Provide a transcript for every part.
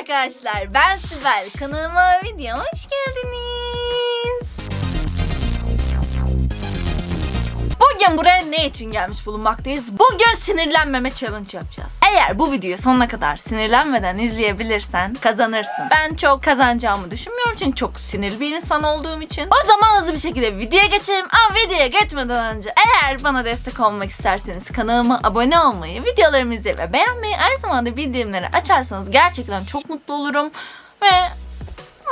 arkadaşlar ben Sibel. Kanalıma video hoş geldiniz. Bugün buraya ne için gelmiş bulunmaktayız? Bugün sinirlenmeme challenge yapacağız. Eğer bu videoyu sonuna kadar sinirlenmeden izleyebilirsen kazanırsın. Ben çok kazanacağımı düşünmüyorum çünkü çok sinirli bir insan olduğum için. O zaman hızlı bir şekilde videoya geçelim. Ama videoya geçmeden önce eğer bana destek olmak isterseniz kanalıma abone olmayı, videolarımı izlemeyi ve beğenmeyi, aynı zamanda bildirimleri açarsanız gerçekten çok mutlu olurum ve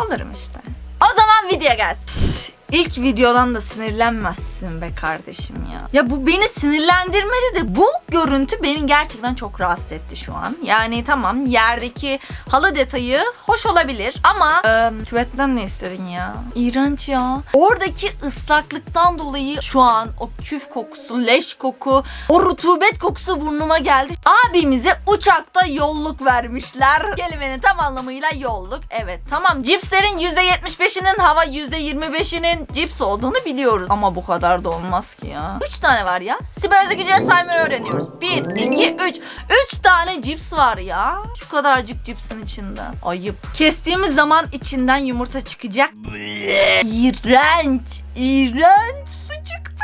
alırım işte. O zaman video gelsin. İlk videodan da sinirlenmezsin be kardeşim ya. Ya bu beni sinirlendirmedi de bu görüntü beni gerçekten çok rahatsız etti şu an. Yani tamam yerdeki halı detayı hoş olabilir ama e, küvetten ne istedin ya? İğrenç ya. Oradaki ıslaklıktan dolayı şu an o küf kokusu, leş koku, o rutubet kokusu burnuma geldi. Abimize uçakta yolluk vermişler. Kelimenin tam anlamıyla yolluk. Evet tamam cipslerin %75'inin hava %25'inin cips olduğunu biliyoruz. Ama bu kadar da olmaz ki ya. 3 tane var ya. Sibel zekice saymayı öğreniyoruz. 1, 2, 3. 3 tane cips var ya. Şu kadarcık cipsin içinden. Ayıp. Kestiğimiz zaman içinden yumurta çıkacak. İğrenç. İğrenç su çıktı.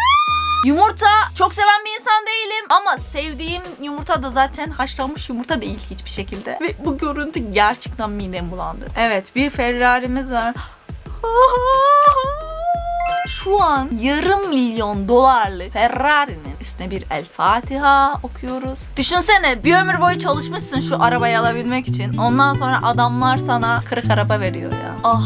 Yumurta çok seven bir insan değilim ama sevdiğim yumurta da zaten haşlanmış yumurta değil hiçbir şekilde. Ve bu görüntü gerçekten midemi bulandı. Evet bir Ferrari'miz var. Şu an yarım milyon dolarlık Ferrari'nin üstüne bir El Fatiha okuyoruz. Düşünsene bir ömür boyu çalışmışsın şu arabayı alabilmek için. Ondan sonra adamlar sana kırık araba veriyor ya. Ah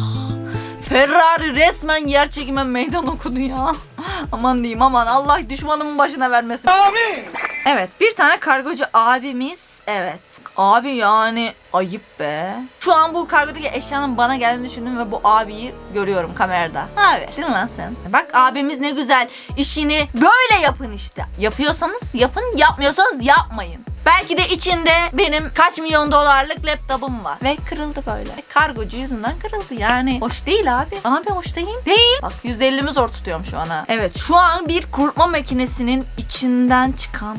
Ferrari resmen yer çekime meydan okudu ya. aman diyeyim aman Allah düşmanımın başına vermesin. Evet bir tane kargocu abimiz evet. Abi yani ayıp be. Şu an bu kargodaki eşyanın bana geldiğini düşündüm ve bu abiyi görüyorum kamerada. Abi değil mi lan sen? Bak abimiz ne güzel işini böyle yapın işte. Yapıyorsanız yapın yapmıyorsanız yapmayın. Belki de içinde benim kaç milyon dolarlık laptopum var. Ve kırıldı böyle. Kargocu yüzünden kırıldı yani. Hoş değil abi. Abi hoş değil. Değil. Bak %50'mi zor tutuyorum şu an ha. Evet şu an bir kurutma makinesinin içinden çıkan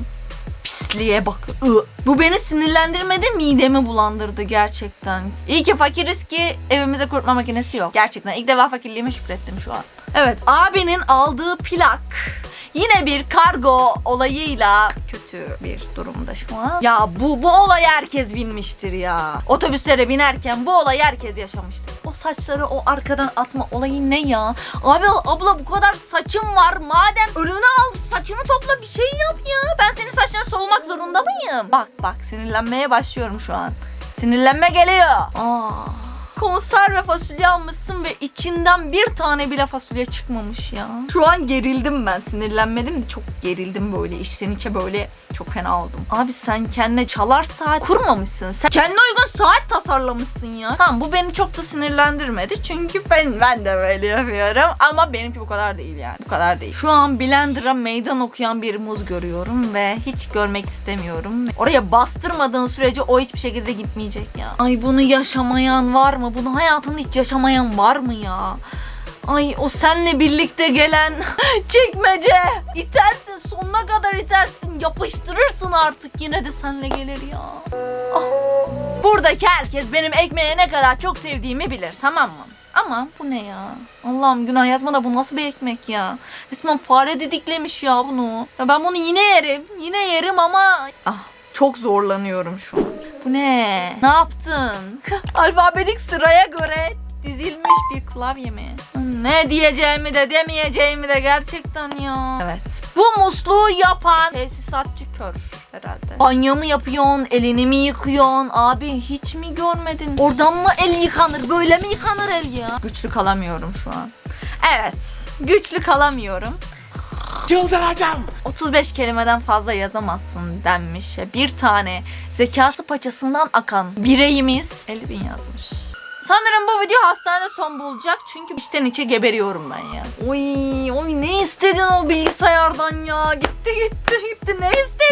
pisliğe bak. Ü. Bu beni sinirlendirmedi, midemi bulandırdı gerçekten. İyi ki fakiriz ki evimizde kurutma makinesi yok. Gerçekten ilk defa fakirliğime şükrettim şu an. Evet, abinin aldığı plak yine bir kargo olayıyla kötü bir durumda şu an. Ya bu bu olay herkes bilmiştir ya. Otobüslere binerken bu olay herkes yaşamıştır. O saçları o arkadan atma olayı ne ya? Abi abla bu kadar saçım var. Madem önüne al saçını topla bir şey yap ya. Ben senin saçlarını solmak zorunda mıyım? Bak bak sinirlenmeye başlıyorum şu an. Sinirlenme geliyor. Aa. Konserve fasulye almışsın ve içinden bir tane bile fasulye çıkmamış ya. Şu an gerildim ben. Sinirlenmedim de çok gerildim böyle. içten içe böyle çok fena oldum. Abi sen kendine çalar saat kurmamışsın. Sen kendine uygun saat tasarlamışsın ya. Tamam bu beni çok da sinirlendirmedi. Çünkü ben ben de böyle yapıyorum. Ama benimki bu kadar değil yani. Bu kadar değil. Şu an Blender'a meydan okuyan bir muz görüyorum ve hiç görmek istemiyorum. Oraya bastırmadığın sürece o hiçbir şekilde gitmeyecek ya. Ay bunu yaşamayan var mı? Bunu hayatında hiç yaşamayan var mı ya? Ay o senle birlikte gelen çekmece. İtersin sonuna kadar itersin. Yapıştırırsın artık yine de senle gelir ya. Ah. Buradaki herkes benim ekmeğe ne kadar çok sevdiğimi bilir tamam mı? Ama bu ne ya? Allah'ım günah yazma da bu nasıl bir ekmek ya? Resmen fare didiklemiş ya bunu. Ya ben bunu yine yerim. Yine yerim ama... Ah çok zorlanıyorum şu an. Bu ne? Ne yaptın? Alfabetik sıraya göre dizilmiş bir klavye mi? Ne diyeceğimi de demeyeceğimi de gerçekten ya. Evet. Bu musluğu yapan tesisatçı kör herhalde. Banyo mu yapıyorsun? Elini mi yıkıyorsun? Abi hiç mi görmedin? Oradan mı el yıkanır? Böyle mi yıkanır el ya? Güçlü kalamıyorum şu an. Evet. Güçlü kalamıyorum. Çıldıracağım. 35 kelimeden fazla yazamazsın denmiş. Bir tane zekası paçasından akan bireyimiz 50 bin yazmış. Sanırım bu video hastanede son bulacak çünkü içten içe geberiyorum ben ya. Oy, oy ne istedin o bilgisayardan ya? Gitti gitti gitti ne istedin.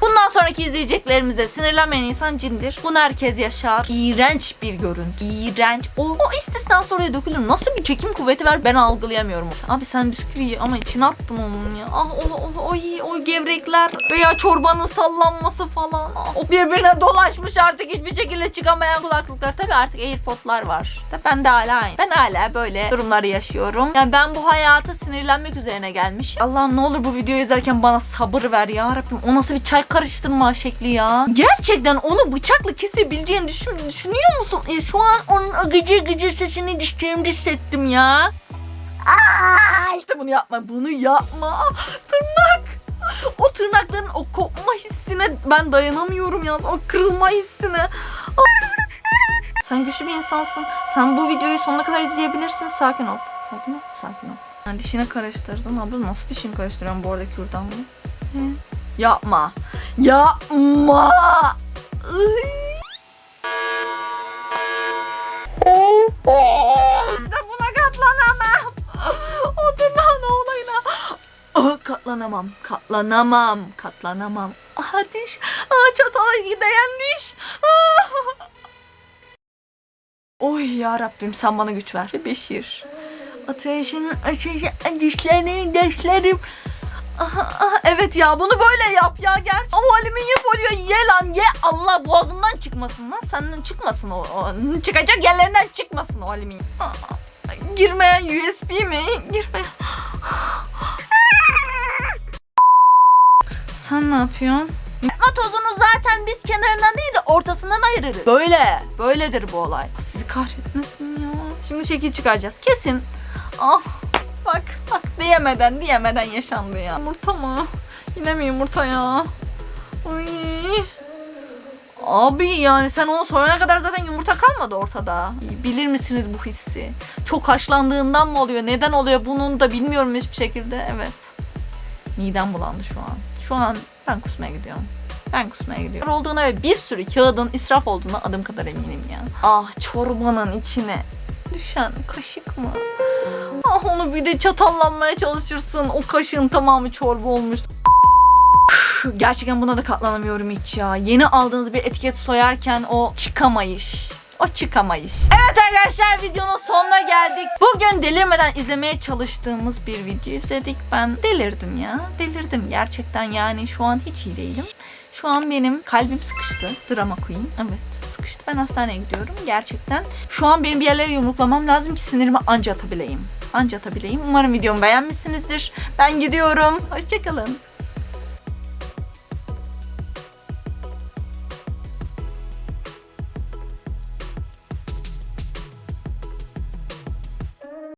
Bundan sonraki izleyeceklerimize sinirlenmeyen insan cindir. Bunu herkes yaşar. İğrenç bir görüntü. İğrenç. O, o istisna soruya dökülür. Nasıl bir çekim kuvveti var ben algılayamıyorum. Abi sen bisküviyi ama içine attın onun ya. Ah o, o, o, o gevrekler veya çorbanın sallanması falan. Ah, o birbirine dolaşmış artık hiçbir şekilde çıkamayan kulaklıklar. Tabii artık Airpod'lar var. Tabii ben de hala aynı. Ben hala böyle durumları yaşıyorum. Yani ben bu hayata sinirlenmek üzerine gelmiş. Allah'ım ne olur bu videoyu izlerken bana sabır ver ya Rabbim. O nasıl bir çay karıştırma şekli ya. Gerçekten onu bıçakla kesebileceğini düşün, düşünüyor musun? E, şu an onun gıcır gıcır sesini dişlerimde hissettim ya. Aa, işte bunu yapma, bunu yapma. Tırnak. O tırnakların o kopma hissine ben dayanamıyorum ya. O kırılma hissine. Sen güçlü bir insansın. Sen bu videoyu sonuna kadar izleyebilirsin. Sakin ol. Sakin ol. Sakin ol. Yani dişine karıştırdın. Abla nasıl dişini karıştırıyorsun bu arada kürdanla? Yapma. Yapma. Ben buna katlanamam. O tırnağın olayına. Ah, katlanamam. Katlanamam. Katlanamam. Ah diş. Ah çatala gideyen diş. Ah. Oy ya Rabbim sen bana güç ver. Beşir. Ateşin ateşi dişlerini dişlerim. Aha, aha, evet ya bunu böyle yap ya gerçi. O alüminyum folyo ye lan ye. Allah boğazından çıkmasın lan. Senden çıkmasın o. o çıkacak yerlerinden çıkmasın o alüminyum. Girmeyen USB mi? Girmeyen. Sen ne yapıyorsun? Yapma tozunu zaten biz kenarından değil de ortasından ayırırız. Böyle. Böyledir bu olay. Sizi kahretmesin ya. Şimdi şekil çıkaracağız. Kesin. Ah. Bak bak diyemeden yaşandı ya. Yumurta mı? Yine mi yumurta ya? Ay. Abi yani sen onu soyana kadar zaten yumurta kalmadı ortada. Bilir misiniz bu hissi? Çok haşlandığından mı oluyor? Neden oluyor? Bunun da bilmiyorum hiçbir şekilde. Evet. Midem bulandı şu an. Şu an ben kusmaya gidiyorum. Ben kusmaya gidiyorum. Olduğuna ve bir sürü kağıdın israf olduğuna adım kadar eminim ya. Ah çorbanın içine düşen kaşık mı? Ah onu bir de çatallanmaya çalışırsın. O kaşığın tamamı çorba olmuş. Gerçekten buna da katlanamıyorum hiç ya. Yeni aldığınız bir etiket soyarken o çıkamayış. O çıkamayış. Evet arkadaşlar videonun sonuna geldik. Bugün delirmeden izlemeye çalıştığımız bir video izledik. Ben delirdim ya. Delirdim gerçekten yani şu an hiç iyi değilim. Şu an benim kalbim sıkıştı. Drama queen. Evet sıkıştı. Ben hastaneye gidiyorum gerçekten. Şu an benim bir yerlere yumruklamam lazım ki sinirimi anca atabileyim. Anca atabileyim. Umarım videomu beğenmişsinizdir. Ben gidiyorum. Hoşçakalın.